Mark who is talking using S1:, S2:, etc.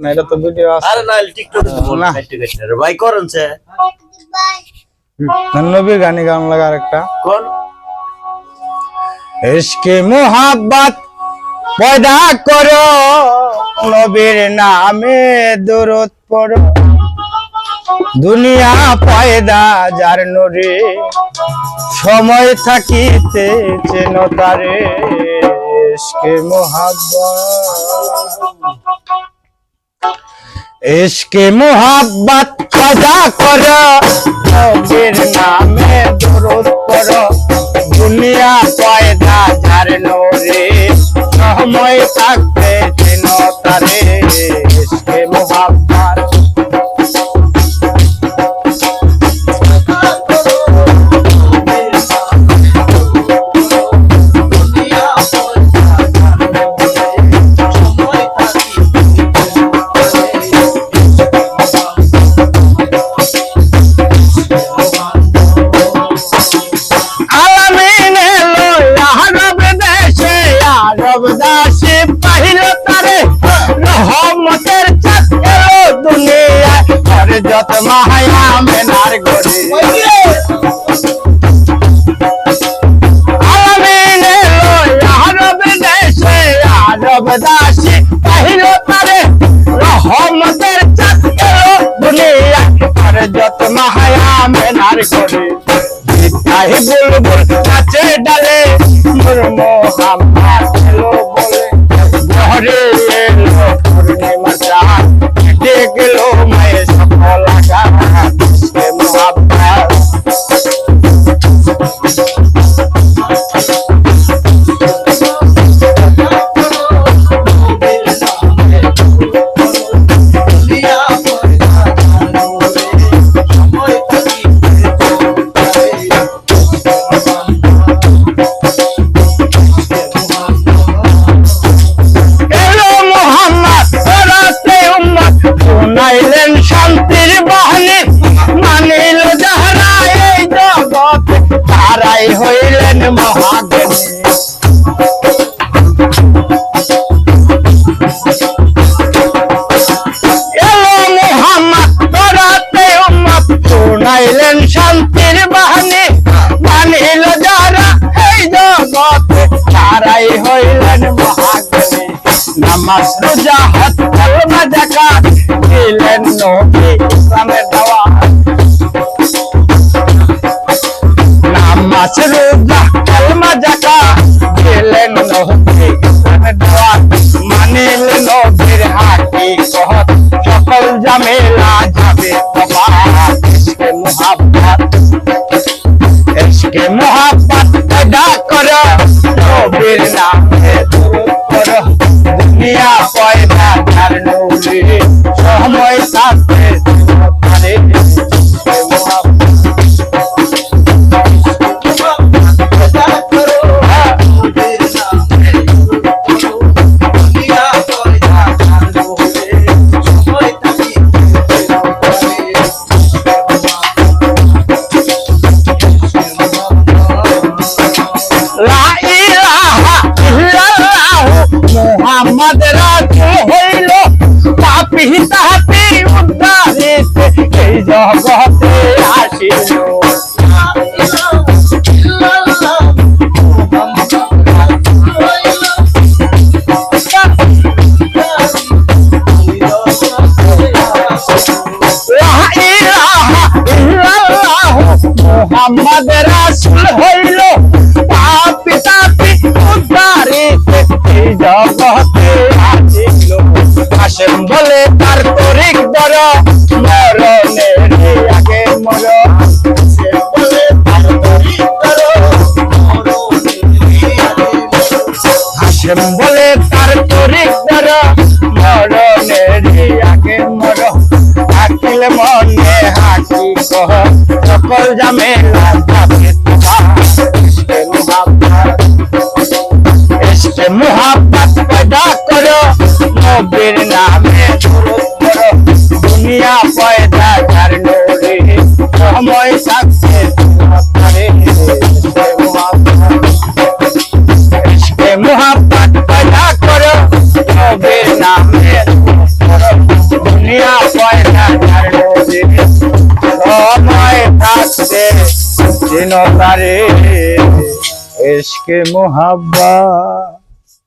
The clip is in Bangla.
S1: না এটা তো ভিডিও আছে।
S2: আরে না টিকটকে তো বল
S1: না।
S2: ভাই করেন সে।
S1: নবীর গানি গান লাগা আরেকটা।
S2: কোন?
S1: ইশকে মোহাব্বত পয়দা করো নবীর নামে দরদ পড়ো। দুনিয়া পয়দা যার নরে সময় থাকিতে চেন তারে। ইশকে মোহাব্বত। ইশকে মোহাব্বত সদা কর। নবীর নামে দরুদ কর দুনিয়া পয়দা যার নরে সময় থাকবে চেন তারে। ইশকে মোহাব্বত আরব দাসে পাহিল তারে। বুলবুল নাচে ডালে। মোর মোহাম্মদ ভাই হইলেন মহাগণে নামাজ রোজা হাত কলমা জাকাত দিলেন নবী ইসলামের দাওয়াত নামাজ রোজা কলমা জাকাত দিলেন নবী ইসলামের দাওয়াত মানিলেন নবীর হাকি কহত সকল জামেলা যাবে তোমার। ইসকে মুহাব্বত ইসকে মুহাব্বত এদা করো। নবীর নামে দুনিয়া মুহাম্মদ রাসূল হইল পাপী তাহাতে উদ্ধারিত এই জগতে আসিল লা ইলাহা ইল্লাল্লাহ মুহাম্মদ রাসূল হইল পাপী তাপী উদ্ধারিত এই জগতে করো মরণের আগে মরো সে বলে তাড়াতাড়ি করো হাসেম বলে আগে মরো। থাকিল মনে হাসি কহ, সকল জামে যাবে তোমার। পয়দা করো নবীর স্বাধীনতারে এসকে মোহাব্বা।